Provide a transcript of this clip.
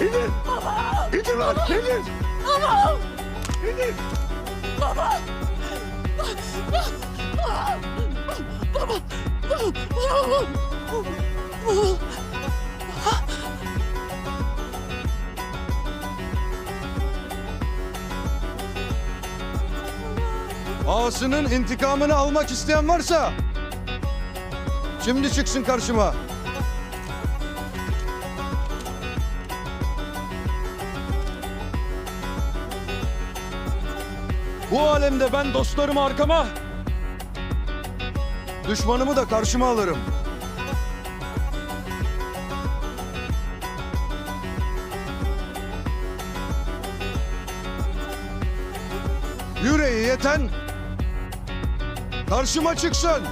İndir. İndir lan. İndir. İndir. Ağasının intikamını almak isteyen varsa şimdi çıksın karşıma. Bu alemde ben dostlarımı arkama, düşmanımı da karşıma alırım. Yüreği yeten karşıma çıksın.